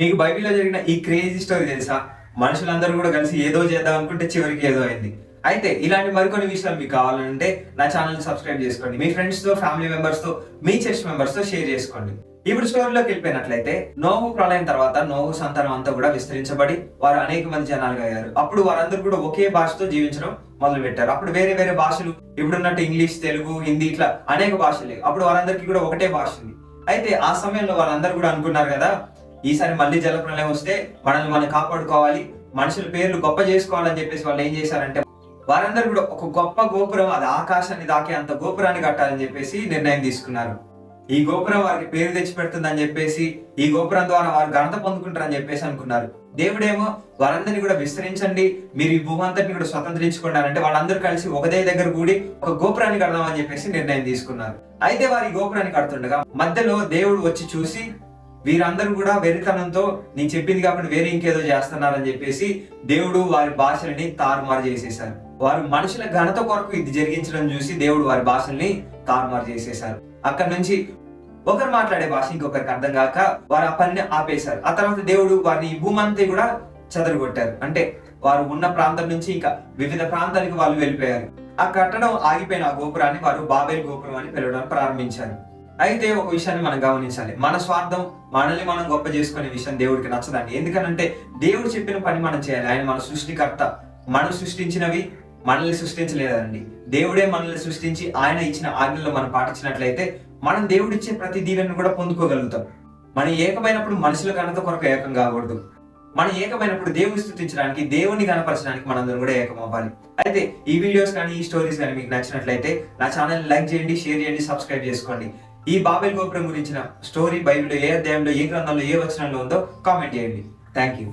మీకు బైబిల్లో జరిగిన ఈ క్రేజీ స్టోరీ తెలుసా? మనుషులందరూ కూడా కలిసి ఏదో చేద్దాం అనుకుంటే చివరికి ఏదో అయింది. అయితే ఇలాంటి మరికొన్ని విషయాలు మీకు కావాలంటే నా ఛానల్ సబ్స్క్రైబ్ చేసుకోండి. మీ ఫ్రెండ్స్తో ఫ్యామిలీ మెంబర్స్తో మీ చర్చ్ మెంబర్స్తో షేర్ చేసుకోండి. ఇప్పుడు స్టోరీలోకి వెళ్ళిపోయినట్లయితే నోవు ప్రళయం తర్వాత నోవు సంతానం అంతా కూడా విస్తరించబడి వారు అనేక మంది జనాలుగా అయ్యారు. అప్పుడు వారందరూ కూడా ఒకే భాషతో జీవించడం మొదలు పెట్టారు అప్పుడు వేరే వేరే భాషలు ఇప్పుడున్నట్టు ఇంగ్లీష్ తెలుగు హిందీ ఇట్లా అనేక భాషలు అప్పుడు వారందరికీ కూడా ఒకటే భాష ఉంది. అయితే ఆ సమయంలో వాళ్ళందరూ కూడా అనుకున్నారు కదా ఈసారి మళ్ళీ జలప్రలయం వస్తే మనల్ని మనం కాపాడుకోవాలి మనుషుల పేర్లు గొప్ప చేసుకోవాలని చెప్పేసి వాళ్ళు ఏం చేశారంటే వారందరూ కూడా ఒక గొప్ప గోపురం అది ఆకాశాన్ని దాకే అంత గోపురాన్ని కట్టాలని చెప్పేసి నిర్ణయం తీసుకున్నారు. ఈ గోపురం వారికి పేరు తెచ్చి పెడుతుందని చెప్పేసి ఈ గోపురం ద్వారా వారు ఘనత పొందుకుంటారని చెప్పేసి అనుకున్నారు. దేవుడేమో వారందరినీ కూడా విస్తరించండి మీరు ఈ భూమంతటిని కూడా స్వతంత్రించుకున్నారంటే వాళ్ళందరూ కలిసి ఒకదే దగ్గర కూడి ఒక గోపురాన్ని కడదామని చెప్పేసి నిర్ణయం తీసుకున్నారు. అయితే వారి గోపురాన్ని కడుతుండగా మధ్యలో దేవుడు వచ్చి చూసి వీరందరూ కూడా వెరితనంతో నేను చెప్పింది కాబట్టి వేరే ఇంకేదో చేస్తున్నారని చెప్పేసి దేవుడు వారి భాషల్ని తారుమారు చేసేశారు. వారు మనుషుల ఘనత కొరకు ఇది జరిగించడం చూసి దేవుడు వారి భాషల్ని తారుమారు చేసేశారు. అక్కడ నుంచి ఒకరు మాట్లాడే భాష ఇంకొకరికి అర్థం కాక వారు ఆ పనిని ఆపేశారు. ఆ తర్వాత దేవుడు వారిని ఈ భూమంతా కూడా చెదరగొట్టారు. అంటే వారు ఉన్న ప్రాంతం నుంచి ఇంకా వివిధ ప్రాంతాలకు వాళ్ళు వెళ్ళిపోయారు. ఆ కట్టడం ఆగిపోయిన ఆ గోపురాన్ని వారు బాబేల్ గోపురం అని పిలవడం ప్రారంభించారు. అయితే ఒక విషయాన్ని మనం గమనించాలి. మన స్వార్థం మనల్ని మనం గొప్ప చేసుకునే విషయం దేవుడికి నచ్చదండి. ఎందుకనంటే దేవుడు చెప్పిన పని మనం చేయాలి. ఆయన మన సృష్టికర్త. మనం సృష్టించినవి మనల్ని సృష్టించలేదండి. దేవుడే మనల్ని సృష్టించి ఆయన ఇచ్చిన ఆజ్ఞలు మనం పాటించినట్లయితే మనం దేవుడిచ్చే ప్రతి దీవెనను కూడా పొందుకోగలుగుతాం. మనం ఏకమైనప్పుడు మనుషుల ఘనత కొరకు ఏకం కాకూడదు. మనం ఏకమైనప్పుడు దేవుని స్థుతించడానికి దేవుని కనపరచడానికి మనందరం కూడా ఏకం అవ్వాలి. అయితే ఈ వీడియోస్ కానీ ఈ స్టోరీస్ కానీ మీకు నచ్చినట్లయితే నా ఛానల్ లైక్ చేయండి షేర్ చేయండి సబ్స్క్రైబ్ చేసుకోండి. ఈ బాబెల్ గోపురం గురించిన స్టోరీ బైబిల్లో ఏ అధ్యాయంలో ఏ గ్రంథంలో ఏ వచనంలో ఉందో కామెంట్ చేయండి. Thank you